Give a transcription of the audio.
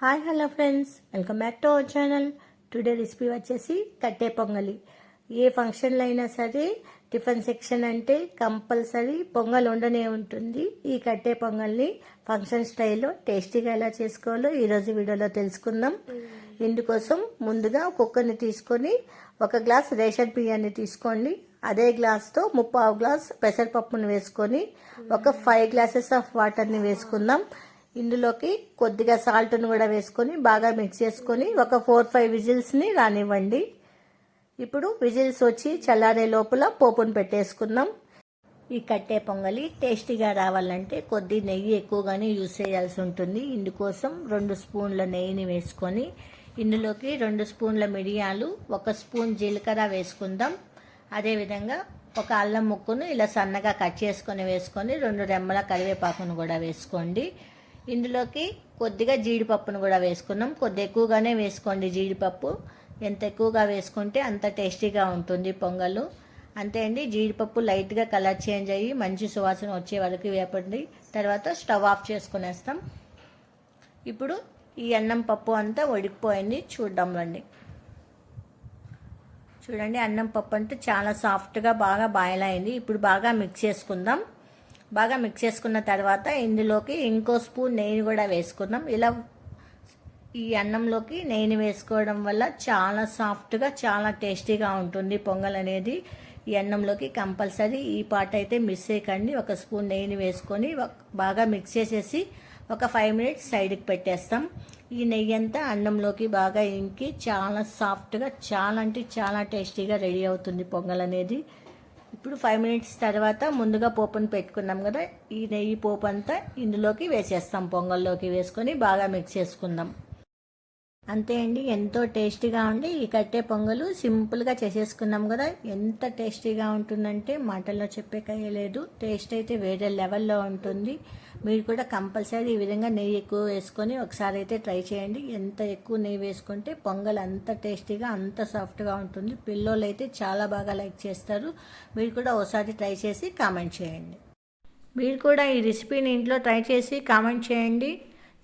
Hi hello friends. Welcome back to our channel. Today recipe వచ్చేసి కట్టే పొంగలి. ఏ ఫంక్షన్లో అయినా సరే టిఫిన్ సెక్షన్ అంటే కంపల్సరీ పొంగల్ ఉండనే ఉంటుంది. ఈ కట్టే పొంగల్ని ఫంక్షన్ స్టైల్లో టేస్టీగా ఎలా చేసుకోవాలో ఈరోజు వీడియోలో తెలుసుకుందాం. ఇందుకోసం ముందుగా కుక్కర్ని తీసుకొని ఒక గ్లాస్ రేషన్ బియ్యాన్ని తీసుకోండి. అదే గ్లాస్తో ముప్పావు గ్లాస్ పెసరపప్పును వేసుకొని ఒక ఫైవ్ గ్లాసెస్ ఆఫ్ వాటర్ని వేసుకుందాం. ఇందులోకి కొద్దిగా సాల్ట్ను కూడా వేసుకొని బాగా మిక్స్ చేసుకొని ఒక ఫోర్ ఫైవ్ విజిల్స్ని రానివ్వండి. ఇప్పుడు విజిల్స్ వచ్చి చల్లారే లోపల పోపును పెట్టేసుకుందాం. ఈ కట్టే పొంగలి టేస్టీగా రావాలంటే కొద్ది నెయ్యి ఎక్కువగానే యూజ్ చేయాల్సి ఉంటుంది. ఇందుకోసం రెండు స్పూన్ల నెయ్యిని వేసుకొని ఇందులోకి రెండు స్పూన్ల మిరియాలు ఒక స్పూన్ జీలకర్ర వేసుకుందాం. అదేవిధంగా ఒక అల్లం ముక్కును ఇలా సన్నగా కట్ చేసుకొని వేసుకొని రెండు రెమ్మల కరివేపాకును కూడా వేసుకోండి. ఇందులోకి కొద్దిగా జీడిపప్పును కూడా వేసుకున్నాం. కొద్ది ఎక్కువగానే వేసుకోండి జీడిపప్పు. ఎంత ఎక్కువగా వేసుకుంటే అంత టేస్టీగా ఉంటుంది పొంగలు. అంతే అండి జీడిపప్పు లైట్గా కలర్ చేంజ్ అయ్యి మంచి సువాసన వచ్చే వరకు వేపండి. తర్వాత స్టవ్ ఆఫ్ చేసుకునేస్తాం. ఇప్పుడు ఈ అన్నం పప్పు అంతా ఉడికిపోయింది. చూద్దాం రండి. చూడండి అన్నం పప్పు అంటే చాలా సాఫ్ట్గా బాగా బాయిల్ అయింది. ఇప్పుడు బాగా మిక్స్ చేసుకుందాం. బాగా మిక్స్ చేసుకున్న తర్వాత ఇందులోకి ఇంకో స్పూన్ నెయ్యి కూడా వేసుకుందాం. ఇలా ఈ అన్నంలోకి నెయ్యిని వేసుకోవడం వల్ల చాలా సాఫ్ట్గా చాలా టేస్టీగా ఉంటుంది పొంగల్ అనేది. ఈ అన్నంలోకి కంపల్సరీ ఈ పాట అయితే మిస్ చేయకండి. ఒక స్పూన్ నెయ్యిని వేసుకొని బాగా మిక్స్ చేసేసి ఒక ఫైవ్ మినిట్స్ సైడ్కి పెట్టేస్తాం. ఈ నెయ్యి అంతా అన్నంలోకి బాగా ఇంకి చాలా సాఫ్ట్గా చాలా అంటే చాలా టేస్టీగా రెడీ అవుతుంది పొంగల్ అనేది. ఇప్పుడు ఫైవ్ మినిట్స్ తర్వాత ముందుగా పోపును పెట్టుకున్నాం కదా ఈ నెయ్యి పోపు అంతా ఇందులోకి వేసేస్తాం పొంగల్లోకి వేసుకొని బాగా మిక్స్ చేసుకుందాం. అంతే అండి. ఎంతో టేస్టీగా ఉండి ఈ కట్టే పొంగలు సింపుల్గా చేసేసుకున్నాం కదా. ఎంత టేస్టీగా ఉంటుందంటే మాటల్లో చెప్పే లేదు. టేస్ట్ అయితే వేరే లెవెల్లో ఉంటుంది. మీరు కూడా కంపల్సరీ ఈ విధంగా నెయ్యి ఎక్కువ వేసుకొని ఒకసారి అయితే ట్రై చేయండి. ఎంత ఎక్కువ నెయ్యి వేసుకుంటే పొంగల్ అంత టేస్టీగా అంత సాఫ్ట్గా ఉంటుంది. పిల్లలు అయితే చాలా బాగా లైక్ చేస్తారు. మీరు కూడా ఒకసారి ట్రై చేసి కామెంట్ చేయండి. మీరు కూడా ఈ రెసిపీని ఇంట్లో ట్రై చేసి కామెంట్ చేయండి.